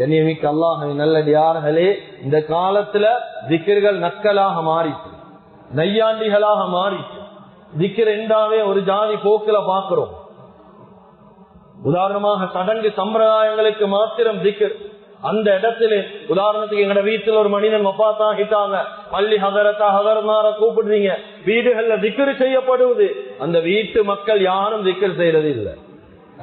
கண்ணியமிக்க அல்லாஹ் நல்லடியார்களே இந்த காலத்துல திக்கர்கள் நக்கலாக மாறிச்சு நையாண்டிகளாக மாறிச்சு திக்கர் என்றாவே ஒரு ஜாதி போக்குல பாக்குறோம். உதாரணமாக சடங்கு சம்பிரதாயங்களுக்கு மாத்திரம் திக்கர். அந்த இடத்துல உதாரணத்துக்கு எங்கட வீட்டுல ஒரு மனிதன் மப்பாத்தாகிட்டாங்க பள்ளி ஹகரத்தா ஹகரனார கூப்பிடுறீங்க. வீடுகள்ல திக்கர் செய்யப்படுவது. அந்த வீட்டு மக்கள் யாரும் திக்கர் செய்யறது இல்லை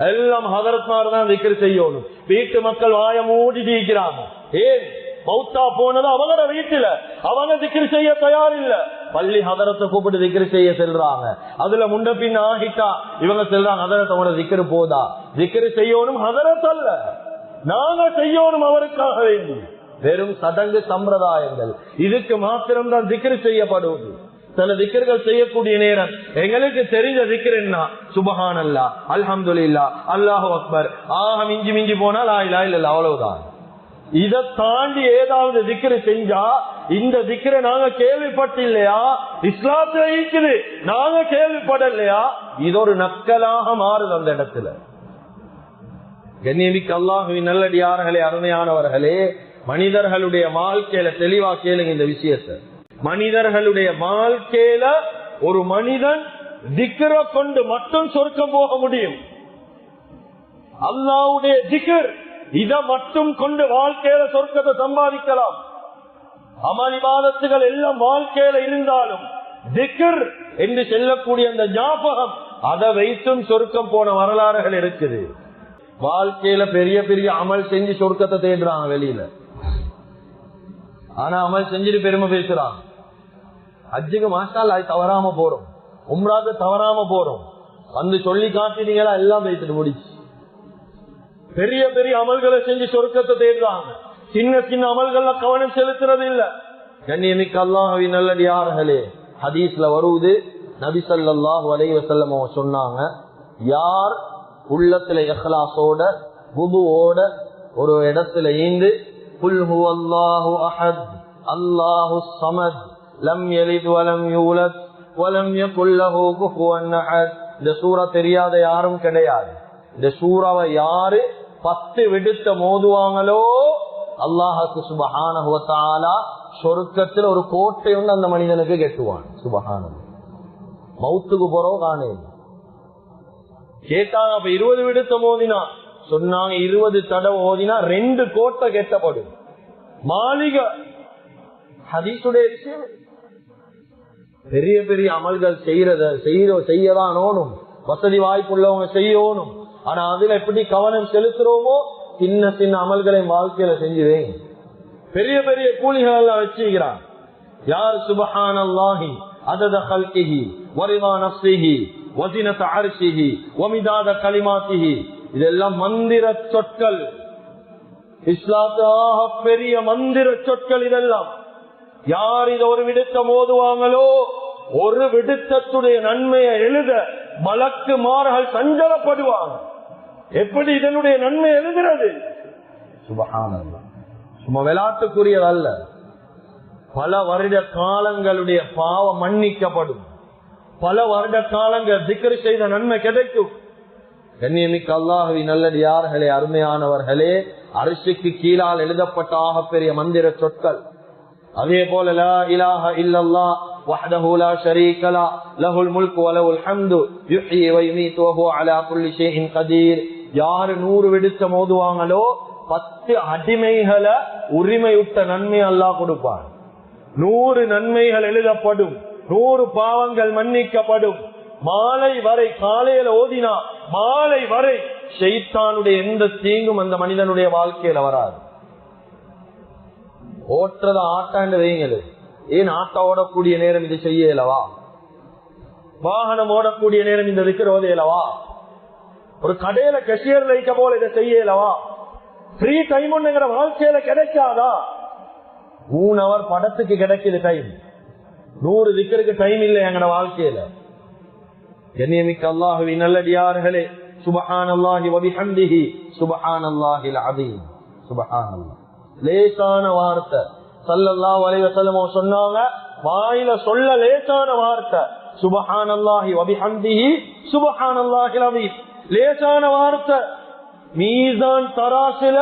எல்லாம் ஹதரத்மார் தான் திக்கர் செய்யணும் வீட்டு மக்கள் வாய மூடி இருக்கிறாங்க ஏன் மௌத்தா போனது அவங்களோட வீட்டுல அவங்க திக்கிரி செய்ய தயார் இல்ல பள்ளி ஹதரத்தை கூப்பிட்டு திக்கிரி செய்ய செல்றாங்க அதுல முண்ட பின் ஆகிட்டா இவங்க செல்றாங்க ஹதரத்தோட திக்கிரி போதா திக்கிரி செய்யணும் ஹதரத் அல்ல நாங்க செய்யணும் அவருக்காக வேண்டி வெறும் சடங்கு சம்பிரதாயங்கள் இதுக்கு மாத்திரம்தான் திக்கிரி செய்யப்படுவது சில திக்கர்கள் செய்யக்கூடிய நேரம். எங்களுக்கு தெரிஞ்ச திக்கர் என்ன? சுபஹான் அல்லா அல்ஹம்துல்லா அல்லாஹு அக்பர். ஆக மிஞ்சி மிஞ்சி போனால் ஆயிலா இல்ல அவ்வளவுதான். இதை தாண்டி ஏதாவது திக்கரு செஞ்சா இந்த திக்கரை நாங்க கேள்விப்பட்டு இல்லையா இஸ்லாத்துல இருக்குது. நாங்க கேள்விப்படலையா? இது ஒரு நக்கலாக மாறுது அந்த இடத்துல. கண்ணியமிக்க அல்லாஹுவின் நல்லடியார்களே அருமையானவர்களே மனிதர்களுடைய வாழ்க்கையில தெளிவா கேளுங்க இந்த விஷயத்தை. மனிதர்களுடைய வாழ்க்கையில ஒரு மனிதன் திக்கர கொண்டு மட்டும் சொர்க்கம் போக முடியும். அல்லாவுடைய திகர் இத மட்டும் கொண்டு வாழ்க்கையில சொர்க்கத்தை சம்பாதிக்கலாம். அமளிவாதத்துகள் எல்லாம் வாழ்க்கையில இருந்தாலும் திகர் என்று செல்லக்கூடிய அந்த ஞாபகம் அதை வைத்தும் சொர்க்கம் போன வரலாறுகள் இருக்குது. வாழ்க்கையில பெரிய பெரிய அமல் செஞ்சு சொர்க்கத்தை தேடுறாங்க வெளியில. ஆனா அமல் செஞ்சுட்டு பெருமை பேசுறாங்க அஜுக்கு மாஸ்டால் அது தவறாம போறோம். உம்ராக்கு தவறாம போறோம். வந்து சொல்லி காட்டினீங்களா? எல்லாம் வைத்துட்டு முடிச்சு பெரிய பெரிய அமல்களை செஞ்சு சொர்க்கத்தை தேடுறாங்க. சின்ன சின்ன அமல்கள்ல கவனம் செலுத்துறது இல்ல. கண்ணியமிக்கு அல்லாஹவி நல்லடியார்களே ஹதீஸ்ல வருவது நபி சல்லாஹூ அலை வசல்லம் சொன்னாங்க யார் உள்ளத்துல எஹ்லாசோட குபுவோட ஒரு இடத்துல ஈந்து புல் ஹு அல்லாஹு அஹத் அல்லாஹு சமத் லம் எலித் வலம் யூலத் வலம் யகுல்லஹு இந்த சூரா தெரியாத யாரும் கிடையாது. இந்த சூறாவை யாரு பத்து விடுத்த மோதுவாங்களோ அல்லாஹுக்கு சுபஹான சொருக்கத்தில் ஒரு கோட்டை ஒன்று அந்த மனிதனுக்கு கெட்டுவான். சுபஹான மவுத்துக்கு போறோம் காணே. கேட்டாங்க அப்ப இருபது விடுத்த மோதினா? சொன்னாங்க இருபது தடவை ஓதினா ரெண்டு கோட்டை கெட்டப்படும். மாளிகை. ஹதீசுடைய விஷயம் பெரிய பெரிய அமல்கள் செய்யறத செய்ய செய்யதான் வசதி வாய்ப்புள்ளவங்க செய்யணும். ஆனா அதுல எப்படி கவனம் செலுத்துறோமோ சின்ன சின்ன அமல்களை வாழ்க்கையில செஞ்சுவேன் பெரிய பெரிய கூலிகள் எல்லாம் வச்சுக்கிறான் யார்? சுபஹான் அல்லாஹி அதத கல்கிஹி வரிவா நப்சிஹி வசினத அரிசிஹி ஒமிதாத களிமாத்திஹி இதெல்லாம் மந்திர சொற்கள். இஸ்லாத்தாக பெரிய மந்திர சொற்கள் இதெல்லாம். யார் இதை ஒரு விடுத்தம் மோதுவாங்களோ ஒரு விடுத்தத்துடைய நன்மையை எழுத மலக்கு மார்கள் சஞ்சலப்படுவாங்க. எப்படி இதனுடைய நன்மை எழுதுறது சும்மா விளாட்டுக்குரியதல்ல பல வருட காலங்களுடைய பாவம் மன்னிக்கப்படும். பல வருட காலங்கள் திக்கர் செய்த நன்மை கிடைக்கும். கண்ணியமிக்க அல்லாஹவி நல்லடியார்களே அருமையானவர்களே அரிசிக்கு கீழால் எழுதப்பட்ட ஆக பெரிய மந்திர சொற்கள். அதே போல லா இலாஹ இல்லல்லா وحده لا شريك له له الملك وله الحمد يحيي ويميت وهو على كل شيء قدير யாரு நூறு விடுத்த மோதுவாங்களோ பத்து அடிமைகளை உரிமையுட்ட நன்மை அல்லாஹ் கொடுப்பான் நூறு நன்மைகள் எழுதப்படும் நூறு பாவங்கள் மன்னிக்கப்படும் மாலை வரை காலையில ஓதினா மாலை வரை ஷெய்தானுடைய எந்த தீங்கும் அந்த மனிதனுடைய வாழ்க்கையில வராது ஓட்டுறத ஆட்டாண்டு வைங்களு ஏன் ஆட்டா ஓடக்கூடிய நேரம் இது செய்யலவா? வாகனம் ஓடக்கூடிய நேரம் இந்த இருக்கிற ஓதையலவா ஒரு கடையில கஷியர் வைக்க போல இதை செய்யலவா? ஃப்ரீ டைம் ஒண்ணுங்கிற வாழ்க்கையில கிடைக்காதா? மூணு அவர் படத்துக்கு கிடைக்குது டைம் நூறு திக்கருக்கு டைம் இல்லை எங்கட வாழ்க்கையில. கண்ணியமிக்க அல்லாஹுவி நல்லடியார்களே சுபஹான் அல்லாஹி வபிஹந்திஹி சுபஹான் அல்லாஹில் அதீம் சுபஹான் அல்லாஹ் லேசான வார்த்தை. சல்லல்லா அலைஹி வஸல்லம் சொன்னாங்க வாயில சொல்ல லேசான வார்த்தை. சுபஹான் அல்லாஹி வபிஹம்திஹி சுபஹான் அல்லாஹில் அதீம் லேசான வார்த்தை. மீசான் தராசில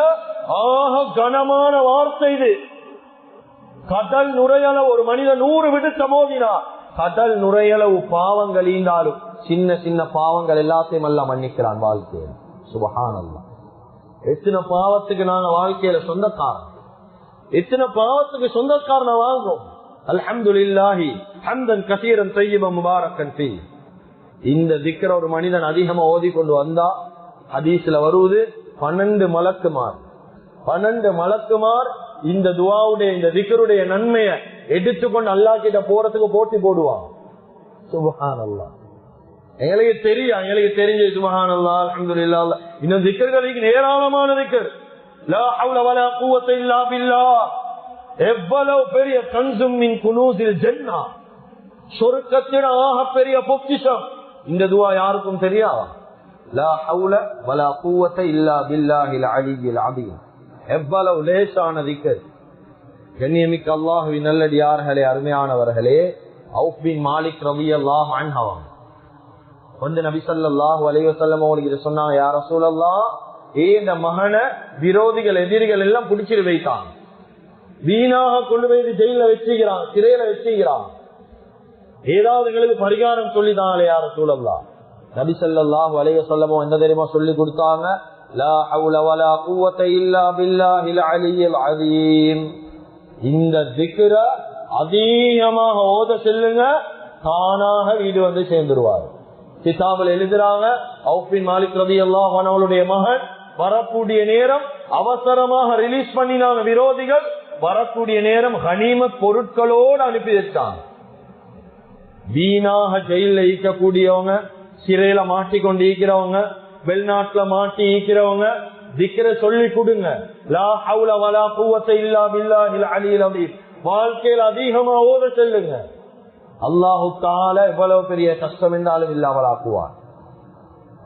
ஆக கனமான வார்த்தை இது. கடல் நுரையள ஒரு மனிதன் நூறு விடுத்த மோதினா கடல் நுரையளவு பாவங்கள் ஈந்தாலும் சின்ன சின்ன பாவங்கள் எல்லாத்தையும் எல்லாம் மன்னிக்கிறான் வாழ்க்கையில். சுபஹானல்லா எத்தனை பாவத்துக்கு நாங்க வாழ்க்கையில சொந்தக்காரன்? எத்தனை பாவத்துக்கு சொந்தக்காரனை வாங்கும் அல்ஹம்துலில்லாஹி ஹம்தன் கசீரன் தையிபம் முபாரக்கன் ஃபீ. இந்த திக்கிற ஒரு மனிதன் அதிகமா ஓதி கொண்டு வந்தா ஹதீஸ்ல வருவது பன்னெண்டு மலக்குமார். பன்னெண்டு மலக்குமார் இந்த துவாவுடைய இந்த திக்கருடைய நன்மையை எடுத்துக்கொண்டு அல்லா கிட்ட போறதுக்கு போட்டி போடுவான். சுபஹான் அல்லா எங்களுக்கு தெரியும் எங்களுக்கு தெரிஞ்ச சுபஹான் அல்லா இன்னும் இந்த திக்கர்களுக்கு ஏராளமான திக்கர். லா ஹவ்ல வலா குவத்த இல்லா பில்லாஹ். எவ்வளவு பெரிய கன்சும் மின் குனூசில் ஜன்னா. சொருக்கத்தின் ஆக பெரிய பொக்கிஷம். இந்த துவா யாருக்கும் தெரியாதா லா ஹவுல வலா குவத்த இல்லா பில்லாஹில் அலியில் அதீம் எவ்வளவு லேசான திக்கர். கண்ணியமிக்க அல்லாஹுவி நல்லடியார்களே அருமையானவர்களே அவுபின் மாலிக் ரவி அல்லாஹ் அன்ஹவான் வந்து நபி சொல்லாஹு அலைஹி அவங்களுக்கு இதை சொன்னாங்க யார சூழல்லாம் ஏ இந்த மகனை விரோதிகள் எதிரிகள் எல்லாம் பிடிச்சிட்டு வைத்தான் வீணாக கொண்டு போய் ஜெயில வச்சுக்கிறான் சிறையில வச்சுக்கிறான். ஏதாவது எங்களுக்கு பரிகாரம் சொல்லிதான் யார சூழல்லா நபி ஸல்லல்லாஹு வளைய சொல்லமோ என்ன தெரியுமா சொல்லி கொடுத்தாங்க? இல்லா இந்த திக்ர அதிகமாக ஓத செல்லுங்க தானாக வீடு வந்து சேர்ந்துருவார். கிதாபில் எழுதுறாங்க அவுப்பின் மாலிக் ரதி அல்லாஹ் அவனுடைய மகன். வரக்கூடிய நேரம் அவசரமாக ரிலீஸ் பண்ணினாங்க விரோதிகள். வரக்கூடிய நேரம் ஹனீம பொருட்களோடு அனுப்பி வச்சாங்க வீணாக ஜெயில ஈக்கக்கூடியவங்க சிறையில மாட்டிக்கொண்டு ஈக்கிறவங்க வெளிநாட்டுல மாட்டி ஈக்கிறவங்க திக்கிற சொல்லி கொடுங்க. லா ஹவுல வலா குவத்தை இல்லா பில்லாஹில் அலியில் அலீம் வாழ்க்கையில் அதிகமா ஓத செல்லுங்க. அல்லாஹு தால எவ்வளவு பெரிய கஷ்டம் என்றாலும் இல்லாமல் ஆக்குவார்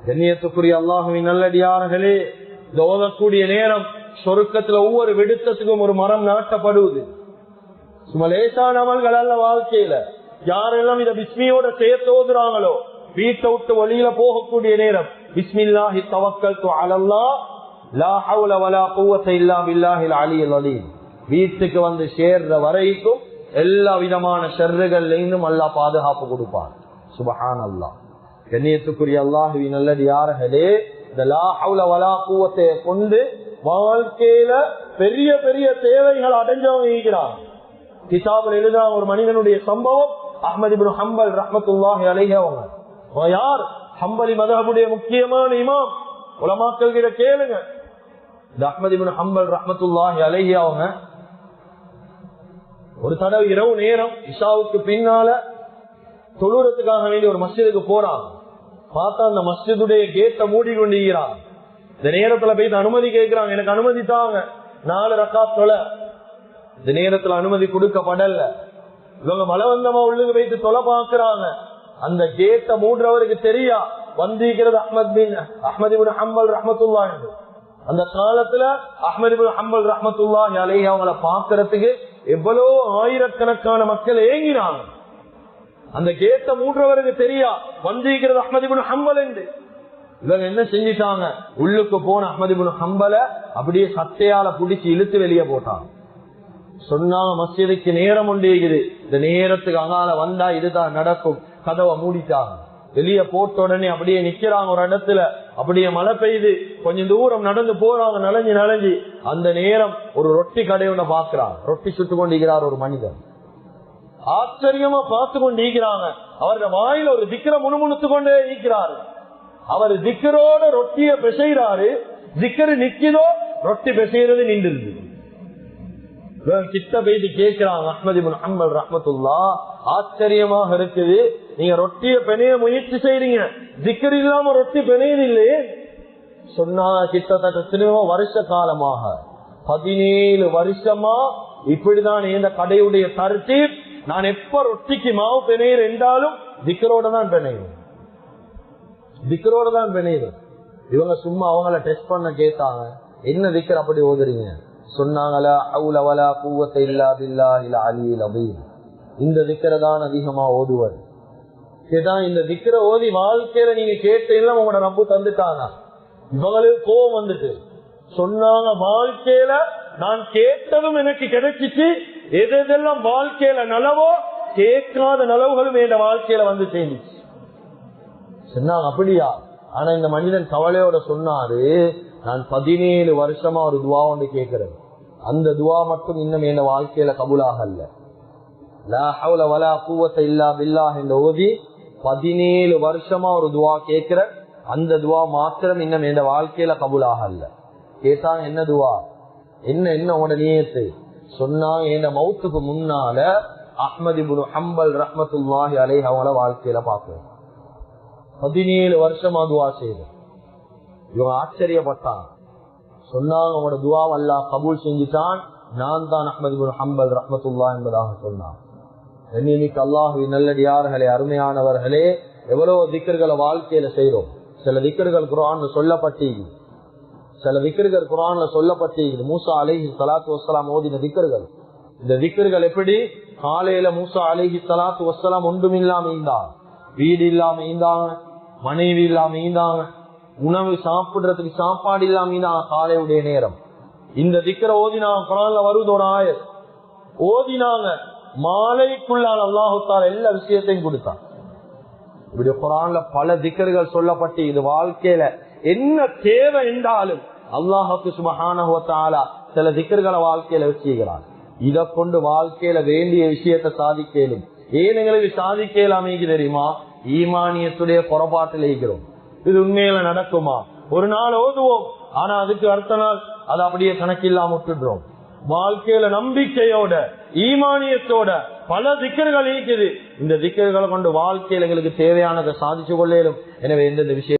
கண்ணியத்துக்குரிய அல்லாஹுவின் நல்லடியார்களே இந்த ஓதக்கூடிய நேரம் சொருக்கத்துல ஒவ்வொரு விடுத்தத்துக்கும் ஒரு மரம் நாட்டப்படுவது சும்மா லேசான அமல்கள் அல்ல வாழ்க்கையில. யாரெல்லாம் இதை பிஸ்மியோட சேர்த்து ஓதுறாங்களோ வீட்டை விட்டு வழியில போகக்கூடிய நேரம். பிஸ்மில்லாஹி தவக்கல் அலல்லா லா ஹவுல வலா குவத்தை இல்லா பில்லாஹில் அலி அலீம். வீட்டுக்கு வந்து சேர்ற வரைக்கும் எல்லா விதமான ஷர்றுகள்ல அல்லா பாதுகாப்பு கொடுப்பான். சுபஹான் அல்லாஹ் கண்ணியத்துக்குரிய அல்லாஹுவி நல்லது யார்களே இந்த லா ஹவுல வலா கூவத்தை கொண்டு வாழ்க்கையில பெரிய பெரிய தேவைகள் அடைஞ்சவங்க இருக்கிறான். கிதாபில் எழுதுறாங்க ஒரு மனிதனுடைய சம்பவம் அஹமது ஹம்பல் ரஹமத்துல்லாஹி அலைஹி அவங்க. யார்? ஹம்பலி மதகபுடைய முக்கியமான இமாம். உலமாக்கள் கிட்ட கேளுங்க. இந்த அஹமது இப்னு ஹம்பல் ரஹமத்துல்லாஹி அலைஹி அவங்க ஒரு தடவை இரவு நேரம் இஷாவுக்கு பின்னால தொழுறதுக்காக வேண்டி ஒரு மஸ்ஜிதுக்கு போறான். பார்த்தா அந்த மஸ்ஜிதுடைய கேட்டை மூடி கொண்டிருக்கிறான். இந்த நேரத்துல போய் அனுமதி கேட்கிறாங்க எனக்கு அனுமதி தாங்க. நாலு ரக்கா தொலை இந்த நேரத்துல அனுமதி கொடுக்கப்படல. இவங்க மலவந்தமா உள்ளுக்கு வைத்து தொலை பாக்குறாங்க அந்த கேட்ட மூன்றவருக்கு தெரியா? வந்திருக்கிறது அஹமத் பின் அஹமது அம்பல் ஹம்பல் ரஹமத்துல்லா என்று அந்த காலத்துல அஹமது அம்பல் ஹம்பல் ரஹமத்துல்லா அலைய அவங்கள பாக்குறதுக்கு எவ்வளவு ஆயிரக்கணக்கான மக்கள் ஏங்கினாங்க. அந்த கேட்ட மூன்றவருக்கு தெரியா? வந்திருக்கிறது அஹமதிபுன் ஹம்பல் என்று. இவங்க என்ன செஞ்சிட்டாங்க? உள்ளுக்கு போன அஹமதிபுன் ஹம்பல அப்படியே சட்டையால புடிச்சு இழுத்து வெளியே போட்டாங்க. சொன்னா மசிதுக்கு நேரம் உண்டு இந்த நேரத்துக்கு அங்கால வந்தா இதுதான் நடக்கும். கதவை மூடிட்டாங்க. வெளியே போட்ட உடனே அப்படியே நிக்கிறாங்க ஒரு இடத்துல. அப்படியே மழை பெய்யுது. கொஞ்சம் தூரம் நடந்து போறாங்க நனைஞ்சு நனைஞ்சு அந்த நேரம் ஒரு ரொட்டி கடையோட பாக்குறாங்க ரொட்டி சுட்டு கொண்டிருக்கிறார் ஒரு மனிதன். ஆச்சரியமா பார்த்து கொண்டு ஈக்கிறாங்க அவருடைய வாயில ஒரு திக்கிர முணுமுணுத்து கொண்டே ஈக்கிறாரு அவர் திக்கரோட ரொட்டிய பிசைறாரு திக்கரு நிக்கிறோ ரொட்டி பிசைறது நின்றுது. கிட்ட போயிட்டு கேட்கிறாங்க அஹமது அஹமல் ரஹமத்துல்லா ஆச்சரியமாக இருக்குது. நீங்க ரொட்டிய பெணைய முயற்சி செய்றீங்க. திக்கர் இல்லாம ரொட்டி பெணையது இல்லையே. சொன்னா கிட்டத்தட்ட சினிமா வருஷ காலமாக பதினேழு வருஷமா இப்படிதான் இந்த கடையுடைய தருத்தி நான் எப்ப ரொட்டிக்கு மாவு பெணையர் என்றாலும் திக்கரோட தான் பெணையும் திக்கரோட தான் பெணையுது இவங்க சும்மா அவங்கள டெஸ்ட் பண்ண கேட்டாங்க. என்ன திக்கர் அப்படி ஓதுறீங்க? சொன்னாங்களா அவுலவலா பூவத்தை இல்லா பில்லா இல்ல அலியில் அபீம் இந்த திக்கரை தான் அதிகமா ஓதுவர். இதுதான் இந்த திக்கரை ஓதி வாழ்க்கையில நீங்க கேட்டீங்கன்னா உங்களோட ரப்பு தந்துட்டானா? இவங்களுக்கு கோபம் வந்துட்டு. சொன்னாங்க வாழ்க்கையில நான் கேட்டதும் எனக்கு கிடைச்சிச்சு. எது எதெல்லாம் வாழ்க்கையில நலவோ கேட்காத நலவுகளும் என் வாழ்க்கையில வந்து சேர்ந்துச்சு சொன்னாங்க அப்படியா? ஆனா இந்த மனிதன் கவலையோட சொன்னாரு நான் பதினேழு வருஷமா ஒரு துவா ஒன்று கேட்கிறேன் அந்த துவா மட்டும் இன்னும் என் வாழ்க்கையில கபூலாகல்ல. லா ஹவுல வலா இல்லா ஓதி பதினேழு வருஷமா ஒரு துவா கேட்கிற அந்த துவா மாத்திரம் இன்னும் என் வாழ்க்கையில கபூலாகல்ல. கேட்டாங்க என்ன துவா? என்ன என்ன உன நியத்து? சொன்னாங்க என் மௌத்துக்கு முன்னால அஹ்மது அம்பல் ஹம்பல் ரஹ்மத்துல்லாஹி அலை அவங்கள வாழ்க்கையில பாக்குறேன் பதினேழு வருஷமா துவா செய்து. இவங்க ஆச்சரியப்பட்டான். சொன்னாங்க உங்களோட துவா அல்லா கபூல் செஞ்சுட்டான். நான் தான் அஹமது இப்னு ஹம்பல் ரஹமத்துல்லா என்பதாக சொன்னான். எண்ணிமிக்கு அல்லாஹு நல்லடியார்களே அருமையானவர்களே எவ்வளவு திக்கர்களை வாழ்க்கையில செய்யறோம் சில திக்கர்கள் குரான் சொல்லப்பட்டீங்க. சில திக்கர்கள் குரான்ல சொல்லப்பட்டீங்க. மூசா அலிஹி சலாத்து வசலாம் ஓதின திக்கர்கள். இந்த திக்கர்கள் எப்படி? காலையில மூசா அலிஹி சலாத்து வசலாம் ஒன்றும் இல்லாம ஈந்தாங்க வீடு இல்லாம இருந்தாங்க மனைவி இல்லாம இருந்தாங்க உணவு சாப்பிடுறதுக்கு சாப்பாடு இல்லாம காலையுடைய நேரம். இந்த திக்கரை ஓதினாங்க குரான்ல வருது ஒரு ஆயர் ஓதினாங்க மாலைக்குள்ளான அல்லாஹுத்தால் எல்லா விஷயத்தையும் கொடுத்தான். இப்படி குரான்ல பல திக்கர்கள் சொல்லப்பட்டு இது வாழ்க்கையில என்ன தேவை என்றாலும் அல்லாஹுக்கு சுபஹானஹுவத்தாலா சில திக்கர்களை வாழ்க்கையில வச்சுக்கிறான் இதை கொண்டு வாழ்க்கையில வேண்டிய விஷயத்தை சாதிக்கலும் ஏன் எங்களுக்கு சாதிக்கலாமே அமைக்கு தெரியுமா? ஈமானியத்துடைய குறபாட்டில் இருக்கிறோம். இது உண்மையில நடக்குமா? ஒரு நாள் ஓதுவோம். ஆனா அதுக்கு அடுத்த நாள் அதை அப்படியே கணக்கில்லாம விட்டுடுறோம். வாழ்க்கையில நம்பிக்கையோட ஈமானியத்தோட பல திக்கர்கள் இருக்குது. இந்த திக்கர்களை கொண்டு வாழ்க்கையில எங்களுக்கு தேவையானதை சாதிச்சு கொள்ளலும். எனவே எந்தெந்த விஷயம்